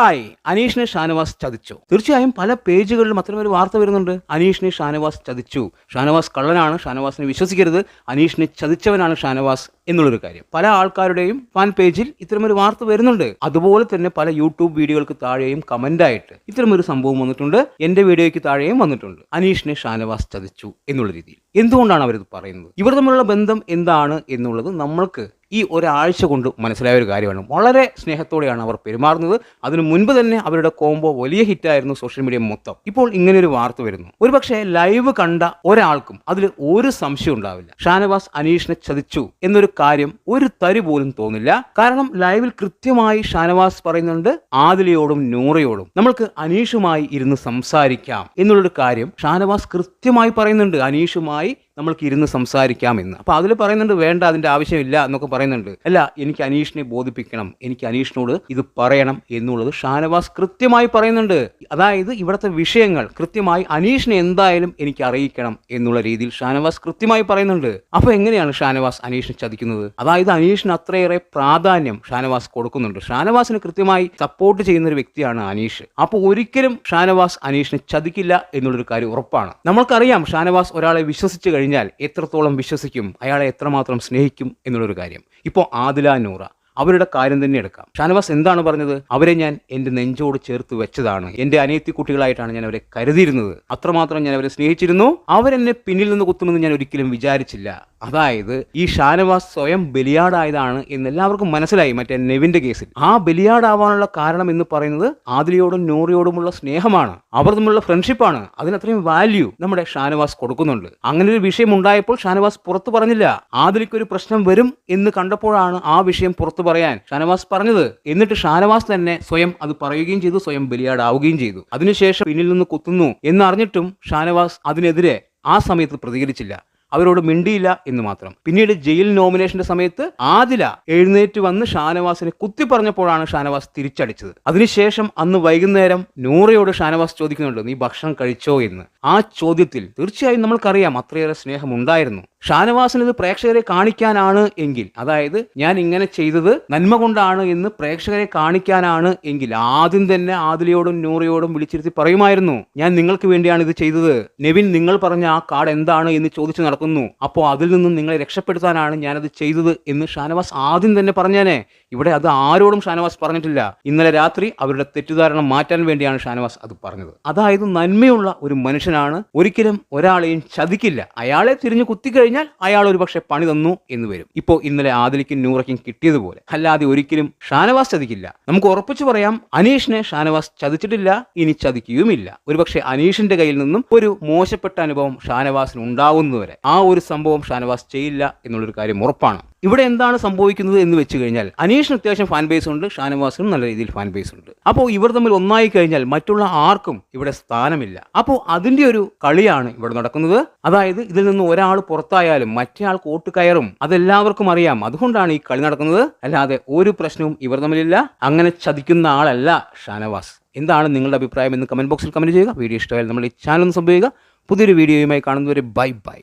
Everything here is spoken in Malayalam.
ഹായ് അനീഷിനെ ഷാനവാസ് ചതിച്ചു. തീർച്ചയായും പല പേജുകളിലും അത്തരമൊരു വാർത്ത വരുന്നുണ്ട്. അനീഷിനെ ഷാനവാസ് ചതിച്ചു. ഷാനവാസ് കള്ളനാണ് ഷാനവാസിനെ വിശ്വസിക്കരുത്. അനീഷിനെ ചതിച്ചവനാണ് ഷാനവാസ് എന്നുള്ളൊരു കാര്യം. പല ആൾക്കാരുടെയും ഫാൻ പേജിൽ ഇത്തരമൊരു വാർത്ത വരുന്നുണ്ട്. അതുപോലെ തന്നെ പല യൂട്യൂബ് വീഡിയോകൾക്ക് താഴെയും കമന്റ് കമന്റായിട്ട് ഇത്തരമൊരു സംഭവം വന്നിട്ടുണ്ട്. എന്റെ വീഡിയോയ്ക്ക് താഴെയും വന്നിട്ടുണ്ട്. അനീഷിനെ ഷാനവാസ് ചതിച്ചു എന്നുള്ള രീതിയിൽ. എന്തുകൊണ്ടാണ് അവരിത് പറയുന്നത്? ഇവർ തമ്മിലുള്ള ബന്ധം എന്താണ് എന്നുള്ളത് നമ്മൾക്ക് ഈ ഒരാഴ്ച കൊണ്ട് മനസ്സിലായ ഒരു കാര്യമാണ്. വളരെ സ്നേഹത്തോടെയാണ് അവർ പെരുമാറുന്നത്. അതിനു മുൻപ് തന്നെ അവരുടെ കോംബോ വലിയ ഹിറ്റായിരുന്നു സോഷ്യൽ മീഡിയ മൊത്തം. ഇപ്പോൾ ഇങ്ങനെ ഒരു വാർത്ത വരുന്നു. ഒരുപക്ഷെ ലൈവ് കണ്ട ഒരാൾക്കും അതിൽ ഒരു സംശയം ഉണ്ടാവില്ല. ഷാനവാസ് അനീഷിനെ ചതിച്ചു എന്നൊരു കാര്യം ഒരു തരി പോലും തോന്നില്ല. കാരണം ലൈവിൽ കൃത്യമായി ഷാനവാസ് പറയുന്നുണ്ട് ആദിലയോടും നൂറയോടും നമ്മൾക്ക് അനീഷുമായി ഇരുന്ന് സംസാരിക്കാം എന്നുള്ളൊരു കാര്യം ഷാനവാസ് കൃത്യമായി പറയുന്നുണ്ട്. അനീഷുമായി നമ്മൾക്ക് ഇരുന്ന് സംസാരിക്കാമെന്ന്. അപ്പോൾ അതിൽ പറയുന്നുണ്ട് വേണ്ട അതിന്റെ ആവശ്യമില്ല എന്നൊക്കെ പറയുന്നുണ്ട്. അല്ല എനിക്ക് അനീഷിനെ ബോധിപ്പിക്കണം. എനിക്ക് അനീഷിനോട് ഇത് പറയണം എന്നുള്ളത് ഷാനവാസ് കൃത്യമായി പറയുന്നുണ്ട്. അതായത് ഇവിടുത്തെ വിഷയങ്ങൾ കൃത്യമായി അനീഷിനെ എന്തായാലും എനിക്ക് അറിയിക്കണം എന്നുള്ള രീതിയിൽ ഷാനവാസ് കൃത്യമായി പറയുന്നുണ്ട്. അപ്പോൾ എങ്ങനെയാണ് ഷാനവാസ് അനീഷിനെ ചതിക്കുന്നത്? അതായത് അനീഷിന് അത്രയേറെ പ്രാധാന്യം ഷാനവാസ് കൊടുക്കുന്നുണ്ട്. ഷാനവാസിന് കൃത്യമായി സപ്പോർട്ട് ചെയ്യുന്ന ഒരു വ്യക്തിയാണ് അനീഷ്. അപ്പോൾ ഒരിക്കലും ഷാനവാസ് അനീഷിനെ ചതിക്കില്ല എന്നുള്ളൊരു കാര്യം ഉറപ്പാണ്. നമ്മൾക്കറിയാം ഷാനവാസ് ഒരാളെ വിശ്വസിച്ച് കഴിഞ്ഞാൽ എത്രത്തോളം വിശ്വസിക്കും അയാളെ എത്രമാത്രം സ്നേഹിക്കും എന്നുള്ളൊരു കാര്യം. ഇപ്പോൾ ആദില നൂറ അവരുടെ കാര്യം തന്നെ എടുക്കാം. ഷാനവാസ് എന്താണ് പറഞ്ഞത്? അവരെ ഞാൻ എന്റെ നെഞ്ചോട് ചേർത്ത് വെച്ചതാണ്. എന്റെ അനിയത്തി കുട്ടികളായിട്ടാണ് ഞാൻ അവരെ കരുതിയിരുന്നത്. അത്രമാത്രം ഞാൻ അവരെ സ്നേഹിച്ചിരുന്നു. അവരെന്നെ പിന്നിൽ നിന്ന് കുത്തുമെന്ന് ഞാൻ ഒരിക്കലും വിചാരിച്ചില്ല. അതായത് ഈ ഷാനവാസ് സ്വയം ബലിയാടായതാണ് എന്ന് എല്ലാവർക്കും മനസ്സിലായി മറ്റേ നെവിന്റെ കേസിൽ. ആ ബലിയാടാവാനുള്ള കാരണം എന്ന് പറയുന്നത് ആദിലിയോടും നൂറിയോടുമുള്ള സ്നേഹമാണ്. അവർ തമ്മിലുള്ള ഫ്രണ്ട്ഷിപ്പാണ്. അതിനത്രയും വാല്യൂ നമ്മുടെ ഷാനവാസ് കൊടുക്കുന്നുണ്ട്. അങ്ങനെ ഒരു വിഷയം ഉണ്ടായപ്പോൾ ഷാനവാസ് പുറത്തു പറഞ്ഞില്ല. ആദിലിക്ക് ഒരു പ്രശ്നം വരും എന്ന് കണ്ടപ്പോഴാണ് ആ വിഷയം പുറത്തു പറയാൻ ഷാനവാസ് പറഞ്ഞത്. എന്നിട്ട് ഷാനവാസ് തന്നെ സ്വയം അത് പറയുകയും ചെയ്തു സ്വയം ബലിയാടാവുകയും ചെയ്തു. അതിനുശേഷം പിന്നിൽ നിന്ന് കുത്തുന്നു. എന്നറിഞ്ഞിട്ടും ഷാനവാസ് അതിനെതിരെ ആ സമയത്ത് പ്രതികരിച്ചില്ല. അവരോട് മിണ്ടിയില്ല എന്ന് മാത്രം. പിന്നീട് ജയിൽ നോമിനേഷന്റെ സമയത്ത് ആദില എഴുന്നേറ്റ് വന്ന് ഷാനവാസിനെ കുത്തി പറഞ്ഞപ്പോഴാണ് ഷാനവാസ് തിരിച്ചടിച്ചത്. അതിനുശേഷം അന്ന് വൈകുന്നേരം നൂറയോട് ഷാനവാസ് ചോദിക്കുന്നുണ്ട് നീ ഭക്ഷണം കഴിച്ചോ? എന്ന്. ആ ചോദ്യത്തിൽ തീർച്ചയായും നമ്മൾക്കറിയാം അത്രയേറെ സ്നേഹം ഉണ്ടായിരുന്നു ഷാനവാസിന് ഇത് പ്രേക്ഷകരെ കാണിക്കാനാണ് എങ്കിൽ അതായത് ഞാൻ ഇങ്ങനെ ചെയ്തത് നന്മ കൊണ്ടാണ് എന്ന് പ്രേക്ഷകരെ കാണിക്കാനാണ് എങ്കിൽ ആദ്യം തന്നെ ആദിലയോടും നൂറയോടും വിളിച്ചിരുത്തി പറയുമായിരുന്നു ഞാൻ നിങ്ങൾക്ക് വേണ്ടിയാണ് ഇത് ചെയ്തത്. നെവിൻ നിങ്ങൾ പറഞ്ഞ ആ കാർഡ് എന്താണ്? എന്ന് ചോദിച്ചു നടക്കുന്നു. അപ്പോൾ അതിൽ നിന്നും നിങ്ങളെ രക്ഷപ്പെടുത്താനാണ് ഞാനത് ചെയ്തത് എന്ന് ഷാനവാസ് ആദ്യം തന്നെ പറഞ്ഞേനെ. ഇവിടെ അത് ആരോടും ഷാനവാസ് പറഞ്ഞിട്ടില്ല. ഇന്നലെ രാത്രി അവരുടെ തെറ്റിദ്ധാരണ മാറ്റാൻ വേണ്ടിയാണ് ഷാനവാസ് അത് പറഞ്ഞത്. അതായത് നന്മയുള്ള ഒരു മനുഷ്യനാണ്. ഒരിക്കലും ഒരാളെയും ചതിക്കില്ല. അയാളെ തിരിഞ്ഞു കുത്തിക്കഴിഞ്ഞാൽ അയാൾ ഒരു പക്ഷെ പണി തന്നു എന്ന് വരും. ഇപ്പോൾ ഇന്നലെ ആദിലിക്കും നൂറയ്ക്കും കിട്ടിയതുപോലെ. അല്ലാതെ ഒരിക്കലും ഷാനവാസ് ചതിക്കില്ല. നമുക്ക് ഉറപ്പിച്ചു പറയാം അനീഷിനെ ഷാനവാസ് ചതിച്ചിട്ടില്ല ഇനി ചതിക്കുകയുമില്ല. ഒരുപക്ഷെ അനീഷിന്റെ കയ്യിൽ നിന്നും ഒരു മോശപ്പെട്ട അനുഭവം ഷാനവാസിന് ഉണ്ടാവുന്നതുവരെ ആ ഒരു സംഭവം ഷാനവാസ് ചെയ്യില്ല എന്നുള്ളൊരു കാര്യം ഉറപ്പാണ്. ഇവിടെ എന്താണ് സംഭവിക്കുന്നത് എന്ന് വെച്ച് കഴിഞ്ഞാൽ അനീഷിന് അത്യാവശ്യം ഫാൻ ബേസ് ഉണ്ട് ഷാനവാസിനും നല്ല രീതിയിൽ ഫാൻ ബേസ് ഉണ്ട്. അപ്പോൾ ഇവർ തമ്മിൽ ഒന്നായി കഴിഞ്ഞാൽ മറ്റുള്ള ആർക്കും ഇവിടെ സ്ഥാനമില്ല. അപ്പോൾ അതിന്റെ ഒരു കളിയാണ് ഇവിടെ നടക്കുന്നത്. അതായത് ഇതിൽ നിന്ന് ഒരാൾ പുറത്തായാലും മറ്റേ ആൾ കോട്ട് കയറും അതെല്ലാവർക്കും അറിയാം. അതുകൊണ്ടാണ് ഈ കളി നടക്കുന്നത്. അല്ലാതെ ഒരു പ്രശ്നവും ഇവർ തമ്മിലില്ല. അങ്ങനെ ചതിക്കുന്ന ആളല്ല ഷാനവാസ്. എന്താണ് നിങ്ങളുടെ അഭിപ്രായം എന്ന് കമന്റ് ബോക്സിൽ കമന്റ് ചെയ്യുക. വീഡിയോ ഇഷ്ടമായാലും നമ്മൾ ഈ ചാനൽ ഒന്ന് സംഭവിക്കുക പുതിയൊരു വീഡിയോയുമായി കാണുന്നവരെ ബൈ ബൈ